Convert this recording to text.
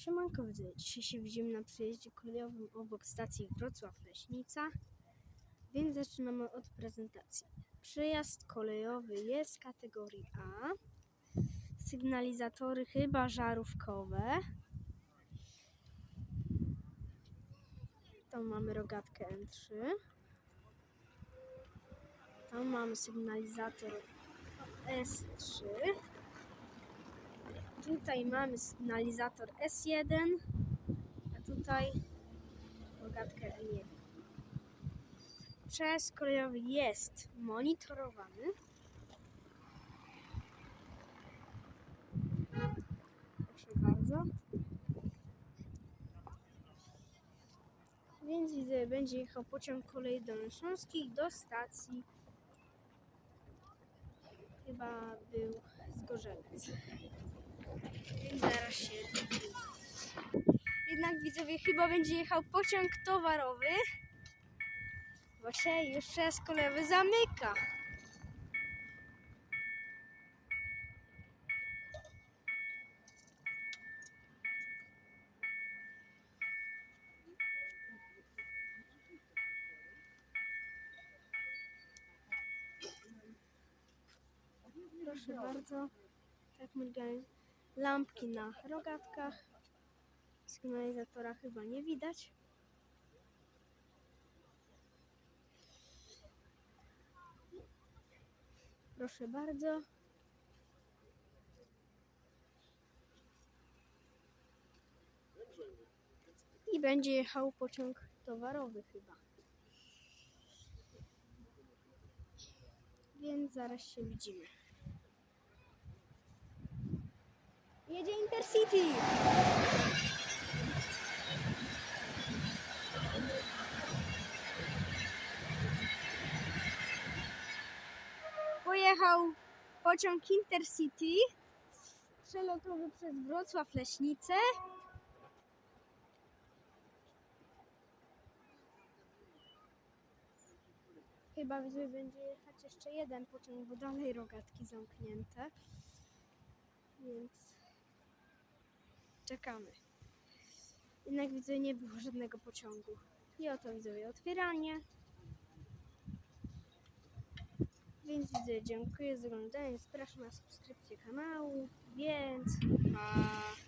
Siemanko dzisiaj się widzimy na przejeździe kolejowym obok stacji Wrocław-Leśnica, więc zaczynamy od prezentacji. Przejazd kolejowy jest kategorii A, sygnalizatory chyba żarówkowe. Tam mamy rogatkę N3. Tam mamy sygnalizator S3. Tutaj mamy sygnalizator S1, a tutaj rogatkę N1. Przejazd kolejowy jest monitorowany. Proszę bardzo. Więc widzę, będzie jechał pociąg kolei dolnośląskich do stacji. Chyba był Zgorzelec. Więc zaraz się. Jednak widzowie chyba będzie jechał pociąg towarowy. Bo się już przejazd kolejowy zamyka. Proszę bardzo. Tak mrygają lampki na rogatkach. Sygnalizatora chyba nie widać. Proszę bardzo. I będzie jechał pociąg towarowy chyba. Więc zaraz się widzimy. Jedzie Intercity! Pojechał pociąg Intercity przelotowy przez Wrocław Leśnice. Chyba widzę, będzie jechać jeszcze jeden pociąg, bo dalej rogatki zamknięte. Więc czekamy. Jednak widzę, nie było żadnego pociągu. I oto widzowie otwieranie. Więc widzę, dziękuję za oglądanie. Zapraszam na subskrypcję kanału. Więc pa!